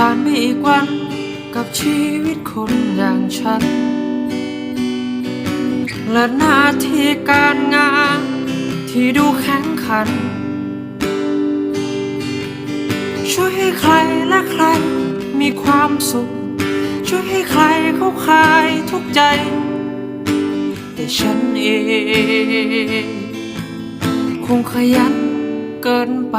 ผ่านไปอีกวันกับชีวิตคนอย่างฉัน และหน้าที่การงานที่ดูแข็งขัน ช่วยให้ใครและใครมีความสุข ช่วยให้ใครเขาคลายทุกใจ แต่ฉันเอง คงขยันเกินไป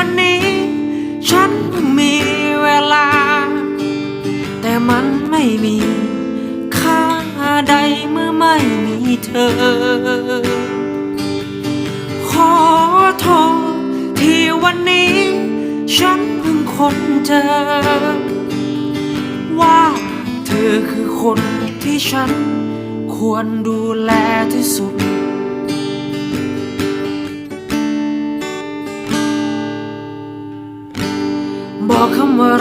วันนี้ ฉันเพิ่งมีเวลา แต่มันไม่มีค่าใดเมื่อไม่มีเธอ ขอโทษที่วันนี้ ฉันเพิ่งค้นเจอ ว่าเธอคือคนที่ฉันควรดูแลที่สุด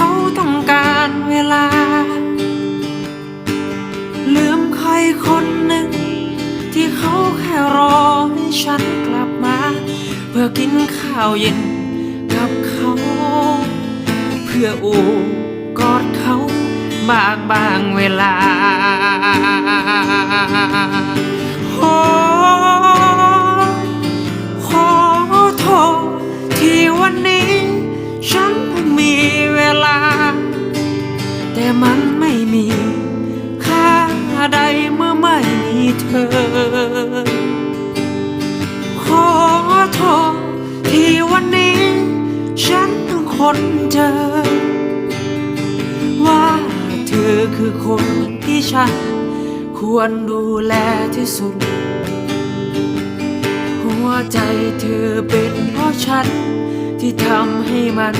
เขาต้องการเวลา ลืมใครคนหนึ่ง ที่เขาแค่รอให้ฉันกลับมา เพื่อกินข้าวเย็นกับเขา เพื่อโอบกอดเขาบางบางเวลา มันไม่มีค่าใดเมื่อไม่มีเธอ ขอโทษที่วันนี้ ฉันเพิ่งคนเจอ ว่าเธอคือคนที่ฉัน ควรดูแลที่สุด หัวใจเธอเป็นเพราะฉันที่ทำให้มัน